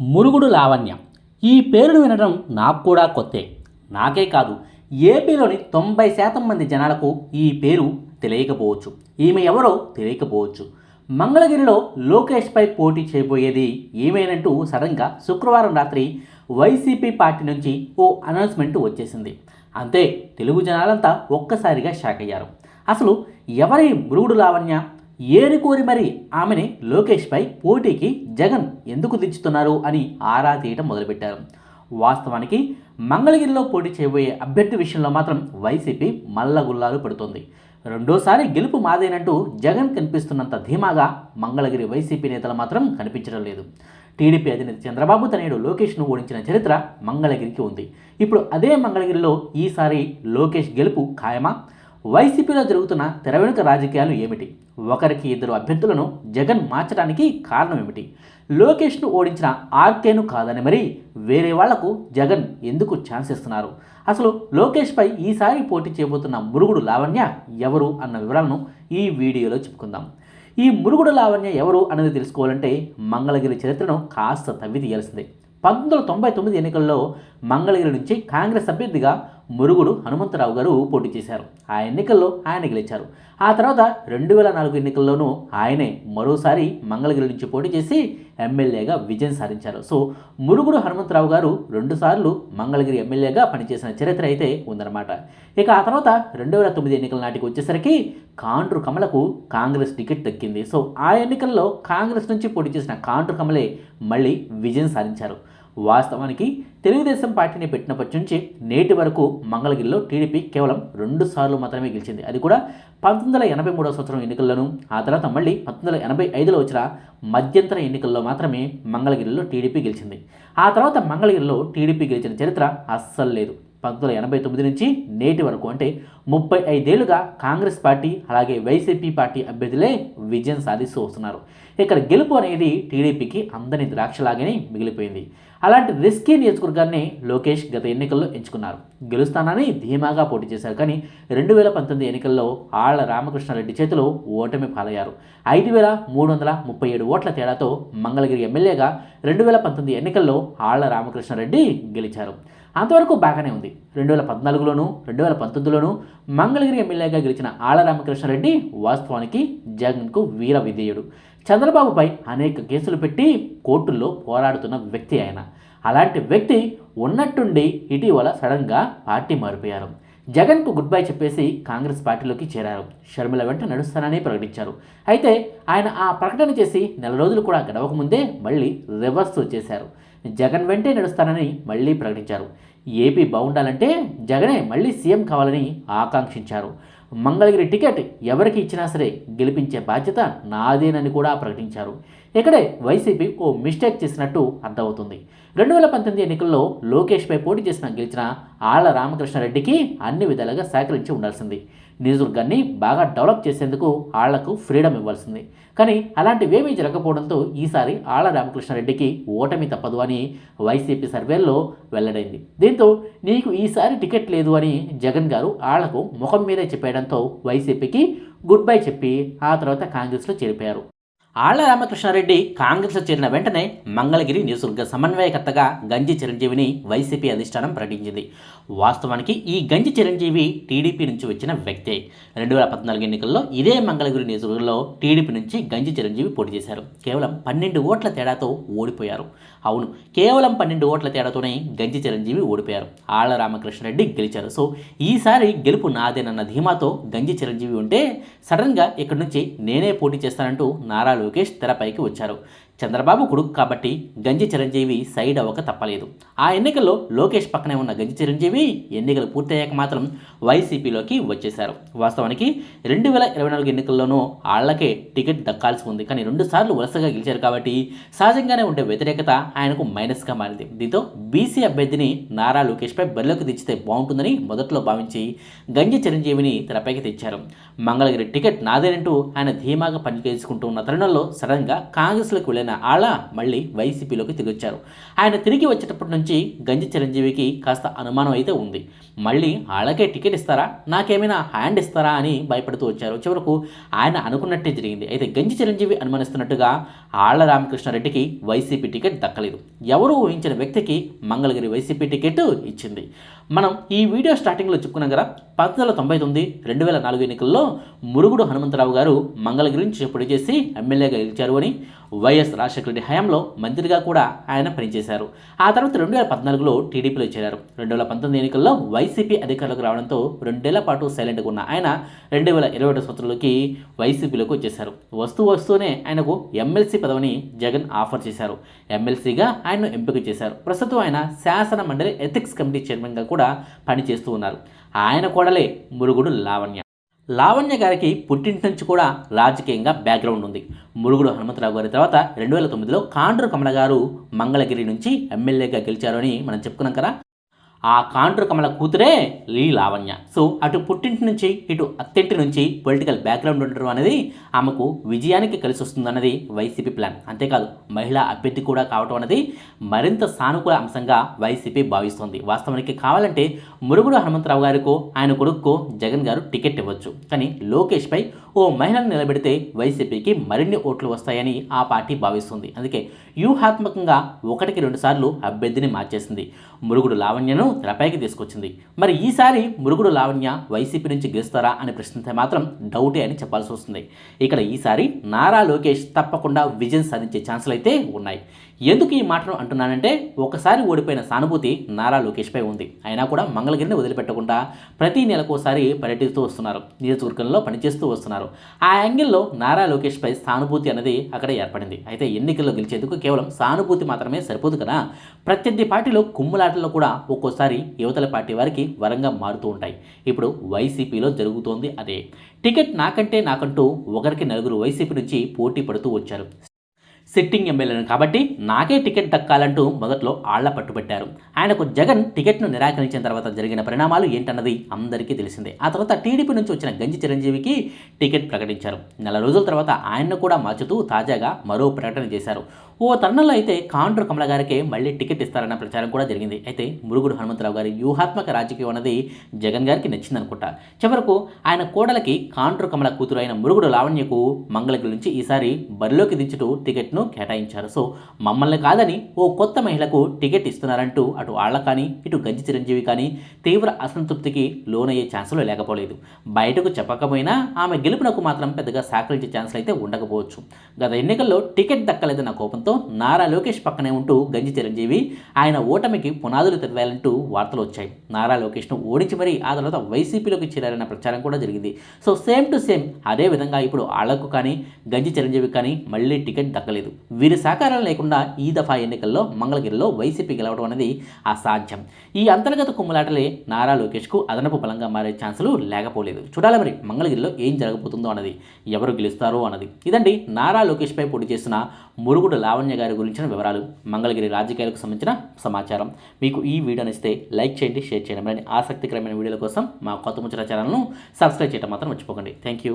మురుగుడు లావణ్య. ఈ పేరును వినడం నాకు కూడా కొత్తే. నాకే కాదు ఏపీలోని తొంభై శాతం మంది జనాలకు ఈ పేరు తెలియకపోవచ్చు. ఈమె ఎవరో తెలియకపోవచ్చు. మంగళగిరిలో లోకేష్పై పోటీ చేయబోయేది ఏమేనంటూ సడన్గా శుక్రవారం రాత్రి వైసీపీ పార్టీ నుంచి ఓ అనౌన్స్మెంట్ వచ్చేసింది. అంతే తెలుగు జనాలంతా ఒక్కసారిగా షాక్ అయ్యారు అసలు ఎవరి మురుగుడు లావణ్య ఏరికోరి మరి ఆమెని లోకేష్పై పోటీకి జగన్ ఎందుకు దించుతున్నారు అని ఆరా తీయటం మొదలుపెట్టారు. వాస్తవానికి మంగళగిరిలో పోటీ చేయబోయే అభ్యర్థి విషయంలో మాత్రం వైసీపీ మల్లగుల్లాలు పడుతోంది. రెండోసారి గెలుపు మాదేనంటూ జగన్ కనిపిస్తున్నంత ధీమాగా మంగళగిరి వైసీపీ నేతలు మాత్రం కనిపించడం లేదు. టీడీపీ అధినేత చంద్రబాబు తనయుడు లోకేష్ను ఓడించిన చరిత్ర మంగళగిరికి ఉంది. ఇప్పుడు అదే మంగళగిరిలో ఈసారి లోకేష్ గెలుపు ఖాయమా? వైసీపీలో జరుగుతున్న తెరవెనుక రాజకీయాలు ఏమిటి? ఒకరికి ఇద్దరు అభ్యర్థులను జగన్ మార్చడానికి కారణం ఏమిటి? లోకేష్ను ఓడించిన ఆర్కేను కాదని మరి వేరే వాళ్ళకు జగన్ ఎందుకు ఛాన్స్ ఇస్తున్నారు? అసలు లోకేష్పై ఈసారి పోటీ చేయబోతున్న మురుగుడు లావణ్య ఎవరు అన్న వివరాలను ఈ వీడియోలో చెప్పుకుందాం. ఈ మురుగుడు లావణ్య ఎవరు అనేది తెలుసుకోవాలంటే మంగళగిరి చరిత్రను కాస్త తవ్వి తీయాల్సిందే. పంతొమ్మిది వందల తొంభై తొమ్మిది ఎన్నికల్లో మంగళగిరి నుంచి కాంగ్రెస్ అభ్యర్థిగా మురుగుడు హనుమంతరావు గారు పోటీ చేశారు. ఆ ఎన్నికల్లో ఆయన గెలిచారు. ఆ తర్వాత రెండు వేల నాలుగు ఎన్నికల్లోనూ ఆయనే మరోసారి మంగళగిరి నుంచి పోటీ చేసి ఎమ్మెల్యేగా విజయం సాధించారు. సో మురుగుడు హనుమంతరావు గారు రెండుసార్లు మంగళగిరి ఎమ్మెల్యేగా పనిచేసిన చరిత్ర అయితే ఉందన్నమాట. ఇక ఆ తర్వాత రెండు వేల తొమ్మిది ఎన్నికల నాటికి వచ్చేసరికి కాండ్రు కమలకు కాంగ్రెస్ టికెట్ దక్కింది. సో ఆ ఎన్నికల్లో కాంగ్రెస్ నుంచి పోటీ చేసిన కాండ్రు కమలే మళ్ళీ విజయం సాధించారు. వాస్తవానికి తెలుగుదేశం పార్టీని పెట్టినప్పటి నుంచి నేటి వరకు మంగళగిరిలో టీడీపీ కేవలం రెండు సార్లు మాత్రమే గెలిచింది. అది కూడా పంతొమ్మిది వందల ఎనభై మూడవ సంవత్సరం ఎన్నికల్లోనూ ఆ తర్వాత మళ్ళీ పంతొమ్మిది వందల ఎనభై ఐదులో వచ్చిన మధ్యంతర ఎన్నికల్లో మాత్రమే మంగళగిరిలో టీడీపీ గెలిచింది. ఆ తర్వాత మంగళగిరిలో టీడీపీ గెలిచిన చరిత్ర అస్సలు లేదు. పంతొమ్మిది వందల ఎనభై తొమ్మిది నుంచి నేటి వరకు అంటే ముప్పై ఐదేళ్ళుగా కాంగ్రెస్ పార్టీ అలాగే వైసీపీ పార్టీ అభ్యర్థులే విజయం సాధిస్తూ వస్తున్నారు. ఇక్కడ గెలుపు అనేది టీడీపీకి అందని ద్రాక్షలాగానే మిగిలిపోయింది. అలాంటి రిస్కీ నియోజకవర్గాన్ని లోకేష్ గత ఎన్నికల్లో ఎంచుకున్నారు. గెలుస్తానని ధీమాగా పోటీ చేశారు. కానీ రెండు వేల పంతొమ్మిది ఎన్నికల్లో ఆళ్ళ రామకృష్ణారెడ్డి చేతిలో ఓటమి పాలయ్యారు. ఐదు వేల మూడు వందల ముప్పై ఏడు ఓట్ల తేడాతో మంగళగిరి ఎమ్మెల్యేగా రెండు వేల పంతొమ్మిది ఎన్నికల్లో ఆళ్ళ రామకృష్ణారెడ్డి గెలిచారు. అంతవరకు బాగానే ఉంది. రెండు వేల పద్నాలుగులోను రెండు వేల పంతొమ్మిదిలోను మంగళగిరి ఎమ్మెల్యేగా గెలిచిన ఆళ్ళ రామకృష్ణారెడ్డి వాస్తవానికి జగన్కు వీర విధేయుడు. చంద్రబాబుపై అనేక కేసులు పెట్టి కోర్టుల్లో పోరాడుతున్న వ్యక్తి ఆయన. అలాంటి వ్యక్తి ఉన్నట్టుండి ఇటీవల సడన్గా పార్టీ మారిపోయారు. జగన్కు గుడ్ బై చెప్పేసి కాంగ్రెస్ పార్టీలోకి చేరారు. షర్మిల వెంట నడుస్తానని ప్రకటించారు. అయితే ఆయన ఆ ప్రకటన చేసి నెల రోజులు కూడా గడవకముందే మళ్ళీ రివర్స్ చేశారు. జగన్ వెంటే నడుస్తానని మళ్ళీ ప్రకటించారు. ఏపీ బాగుండాలంటే జగనే మళ్ళీ సీఎం కావాలని ఆకాంక్షించారు. మంగళగిరి టికెట్ ఎవరికి ఇచ్చినా సరే గెలిపించే బాధ్యత నాదేనని కూడా ప్రకటించారు. ఇక్కడే వైసీపీ ఓ మిస్టేక్ చేసినట్టు అర్థమవుతుంది. రెండు వేల పంతొమ్మిది ఎన్నికల్లో లోకేష్పై పోటీ చేసిన గెలిచిన ఆళ్ళ రామకృష్ణారెడ్డికి అన్ని విధాలుగా సహకరించి ఉండాల్సింది. నియోజకవర్గాన్ని బాగా డెవలప్ చేసేందుకు ఆళ్ళకు ఫ్రీడమ్ ఇవ్వాల్సింది. కానీ అలాంటివేమీ జరగకపోవడంతో ఈసారి ఆళ్ళ రామకృష్ణారెడ్డికి ఓటమి తప్పదు అని వైసీపీ సర్వేల్లో వెల్లడైంది. దీంతో నీకు ఈసారి టికెట్ లేదు అని జగన్ గారు ఆళ్ళకు ముఖం మీదే చెప్పేయడంతో వైసీపీకి గుడ్ బై చెప్పి ఆ తర్వాత కాంగ్రెస్లో చేరిపోయారు. ఆళ్ళ రామకృష్ణారెడ్డి కాంగ్రెస్లో చేరిన వెంటనే మంగళగిరి నియోజకవర్గ సమన్వయకర్తగా గంజి చిరంజీవిని వైసీపీ అధిష్టానం ప్రకటించింది. వాస్తవానికి ఈ గంజి చిరంజీవి టీడీపీ నుంచి వచ్చిన వ్యక్తే. రెండు వేల పద్నాలుగు ఎన్నికల్లో ఇదే మంగళగిరి నియోజకవర్గంలో టీడీపీ నుంచి గంజి చిరంజీవి పోటీ చేశారు. కేవలం పన్నెండు ఓట్ల తేడాతో ఓడిపోయారు. అవును కేవలం పన్నెండు ఓట్ల తేడాతోనే గంజి చిరంజీవి ఓడిపోయారు. ఆళ్ళ రామకృష్ణారెడ్డి గెలిచారు. సో ఈసారి గెలుపు నాదేనన్న ధీమాతో గంజి చిరంజీవి ఉంటే సడన్గా ఇక్కడి నుంచి నేనే పోటీ చేస్తానంటూ నారాలు లోకేష్ తెరపైకి వచ్చారు. చంద్రబాబు కొడుకు కాబట్టి గంజి చిరంజీవి సైడ్ అవ్వక తప్పలేదు. ఆ ఎన్నికల్లో లోకేష్ పక్కనే ఉన్న గంజి చిరంజీవి ఎన్నికలు పూర్తయ్యాక మాత్రం వైసీపీలోకి వచ్చేశారు. వాస్తవానికి రెండు వేల ఇరవై నాలుగు ఎన్నికల్లోనూ ఆళ్ళకే టికెట్ దక్కాల్సి ఉంది. కానీ రెండు సార్లు వరుసగా గెలిచారు కాబట్టి సహజంగానే ఉండే వ్యతిరేకత ఆయనకు మైనస్గా మారింది. దీంతో బీసీ అభ్యర్థిని నారా లోకేష్పై బరిలోకి తెచ్చితే బాగుంటుందని మొదట్లో భావించి గంజి చిరంజీవిని తెరపైకి తెచ్చారు. మంగళగిరి టికెట్ నాదేనంటూ ఆయన ధీమాగా పనిచేసుకుంటూ ఉన్న తరుణంలో సడన్గా కాంగ్రెస్లోకి వెళ్ళారు. వెళ్ళిన ఆళ్ళ మళ్ళీ వైసీపీలోకి తిరిగి వచ్చారు ఆయన తిరిగి వచ్చేటప్పటి నుంచి గంజి చిరంజీవికి కాస్త అనుమానం అయితే ఉంది. మళ్ళీ ఆళ్ళకే టికెట్ ఇస్తారా? నాకేమైనా హ్యాండ్ ఇస్తారా అని భయపడుతూ వచ్చారు. చివరకు ఆయన అనుకున్నట్టే జరిగింది. అయితే గంజి చిరంజీవి అనుమానిస్తున్నట్టుగా ఆళ్ళ రామకృష్ణారెడ్డికి వైసీపీ టికెట్ దక్కలేదు. ఎవరు ఊహించిన వ్యక్తికి మంగళగిరి వైసీపీ టికెట్ ఇచ్చింది. మనం ఈ వీడియో స్టార్టింగ్లో చెప్పుకున్నాం కదా పంతొమ్మిది వందల తొంభై తొమ్మిది రెండు వేల నాలుగు ఎన్నికల్లో మురుగుడు హనుమంతరావు గారు మంగళగిరి నుంచి పోటీ చేసి ఎమ్మెల్యేగా గెలిచారు అని వైఎస్ రాజశేఖర రెడ్డి హయాంలో మంత్రిగా కూడా ఆయన పనిచేశారు. ఆ తర్వాత రెండు వేల పద్నాలుగులో టీడీపీలో చేరారు. రెండు వేల పంతొమ్మిది ఎన్నికల్లో వైసీపీ అధికారులకు రావడంతో రెండేళ్ళ పాటు సైలెంట్గా ఉన్న ఆయన రెండు వేల ఇరవై ఒకటి సంవత్సరంలోకి వైసీపీలోకి వచ్చేశారు. వస్తూ వస్తూనే ఆయనకు ఎమ్మెల్సీ పదవిని జగన్ ఆఫర్ చేశారు. ఎమ్మెల్సీగా ఆయన్ను ఎంపిక చేశారు. ప్రస్తుతం ఆయన శాసన మండలి ఎథిక్స్ కమిటీ చైర్మన్గా కూడా పనిచేస్తూ ఉన్నారు. ఆయన కోడలే మురుగుడు లావణ్య. లావణ్య గారికి పుట్టింటి నుంచి కూడా రాజకీయంగా బ్యాక్గ్రౌండ్ ఉంది. మురుగుడు హనుమంతరావు గారి తర్వాత రెండు వేల తొమ్మిదిలో కాండ్రు కమల గారు మంగళగిరి నుంచి ఎమ్మెల్యేగా గెలిచారని మనం చెప్పుకున్నాం కదా. ఆ కాండ్రు కమల కూతురే లీ లావణ్య సో అటు పుట్టింటి నుంచి ఇటు అత్తింటి నుంచి పొలిటికల్ బ్యాక్గ్రౌండ్ ఉండడం అనేది ఆమెకు విజయానికి కలిసి వస్తుందన్నది వైసీపీ ప్లాన్ అంతేకాదు మహిళా అభ్యర్థి కూడా కావటం అనేది మరింత సానుకూల అంశంగా వైసీపీ భావిస్తోంది. వాస్తవానికి కావాలంటే మురుగుడు హనుమంతరావు గారికో ఆయన కొడుకు జగన్ గారు టికెట్ ఇవ్వచ్చు. కానీ లోకేష్పై ఓ మహిళను నిలబెడితే వైసీపీకి మరిన్ని ఓట్లు వస్తాయని ఆ పార్టీ భావిస్తుంది. అందుకే వ్యూహాత్మకంగా ఒకటికి రెండుసార్లు అభ్యర్థిని మార్చేసింది మురుగుడు లావణ్యను. తెరపైకి తీసుకొచ్చింది. మరి ఈసారి మురుగుడు లావణ్య వైసీపీ నుంచి గెలుస్తారా అని ప్రశ్నిస్తే మాత్రం డౌటే అని చెప్పాల్సి వస్తుంది. ఇక్కడ ఈసారి నారా లోకేష్ తప్పకుండా విజయం సాధించే ఛాన్సులు అయితే ఉన్నాయి. ఎందుకు ఈ మాటను అంటున్నానంటే ఒకసారి ఓడిపోయిన సానుభూతి నారా లోకేష్పై ఉంది. అయినా కూడా మంగళగిరిని వదిలిపెట్టకుండా ప్రతి నెలకోసారి పర్యటిస్తూ వస్తున్నారు. నియోజకవర్గంలో పనిచేస్తూ వస్తున్నారు. ఆ యాంగిల్లో నారా లోకేష్పై సానుభూతి అనేది అక్కడ ఏర్పడింది. అయితే ఎన్నికల్లో గెలిచేందుకు కేవలం సానుభూతి మాత్రమే సరిపోదు కదా? ప్రత్యర్థి పార్టీలో కుమ్ములాటలు కూడా ఒక్కోసారి యువతల పార్టీ వారికి వరంగా మారుతూ ఉంటాయి. ఇప్పుడు వైసీపీలో జరుగుతోంది అదే. టికెట్ నాకంటే నాకంటూ ఒకరికి నలుగురు వైసీపీ నుంచి పోటీ పడుతూ వచ్చారు. సిట్టింగ్ ఎమ్మెల్యేను. కాబట్టి నాకే టికెట్ దక్కాలంటూ మొదట్లో ఆళ్ళ పట్టుబట్టారు. ఆయనకు జగన్ టికెట్ను నిరాకరించిన తర్వాత జరిగిన పరిణామాలు ఏంటన్నది అందరికీ తెలిసిందే. ఆ తర్వాత టీడీపీ నుంచి వచ్చిన గంజి చిరంజీవికి టికెట్ ప్రకటించారు. నెల రోజుల తర్వాత ఆయన్ను కూడా మార్చుతూ తాజాగా మరో ప్రకటన చేశారు. ఓ తరుణంలో అయితే కాండ్రు కమల గారికి మళ్ళీ టికెట్ ఇస్తారన్న ప్రచారం కూడా జరిగింది. అయితే మురుగుడు హనుమంతరావు గారి వ్యూహాత్మక రాజకీయం అన్నది జగన్ గారికి నచ్చిందనుకుంటా. చివరకు ఆయన కోడలకి కాండ్రు కమల కూతురు అయిన మురుగుడు లావణ్యకు మంగళగిరి నుంచి ఈసారి బరిలోకి దించుతూ టికెట్ను కేటాయించారు. సో మమ్మల్ని కాదని ఓ కొత్త మహిళకు టికెట్ ఇస్తున్నారంటూ అటు ఆళ్ళ కానీ ఇటు గంజి చిరంజీవి కానీ తీవ్ర అసంతృప్తికి లోనయ్యే ఛాన్సులు లేకపోలేదు. బయటకు చెప్పకపోయినా ఆమె గెలుపునకు మాత్రం పెద్దగా సహకరించే ఛాన్సులు అయితే ఉండకపోవచ్చు. గత ఎన్నికల్లో టికెట్ దక్కలేదన్న కోపంతో నారా లోకేష్ పక్కనే ఉంటూ గంజి చిరంజీవి ఆయన ఓటమికి పునాదులు తెరవాలంటూ వార్తలు వచ్చాయి. నారా లోకేష్ను ఓడించి మరీ ఆ తర్వాత వైసీపీలోకి చేరారన్న ప్రచారం కూడా జరిగింది. సో సేమ్ టు సేమ్ అదే విధంగా ఇప్పుడు ఆళ్ళకు కానీ గంజి చిరంజీవి కానీ మళ్ళీ టికెట్ దక్కలేదు. వీరి సహకారం లేకుండా ఈ దఫా ఎన్నికల్లో మంగళగిరిలో వైసీపీ గెలవడం అనేది అసాధ్యం. ఈ అంతర్గత కుమ్ములాటలే నారా లోకేష్కు అదనపు బలంగా మారే ఛాన్సులు లేకపోలేదు. చూడాలి మరి మంగళగిరిలో ఏం జరగబోతుందో అన్నది ఎవరు గెలుస్తారో అన్నది. ఇదండి నారా లోకేష్పై పోటీ చేసిన మురుగుడు లావణ్య గారి గురించిన వివరాలు మంగళగిరి రాజకీయాలకు సంబంధించిన సమాచారం. మీకు ఈ వీడియో నచ్చితే లైక్ చేయండి షేర్ చేయండి. మరి ఆసక్తికరమైన వీడియోల కోసం మా కొత్త ముచ్చట ఛానల్ను సబ్స్క్రైబ్ చేయడం మాత్రం మర్చిపోకండి. Thank you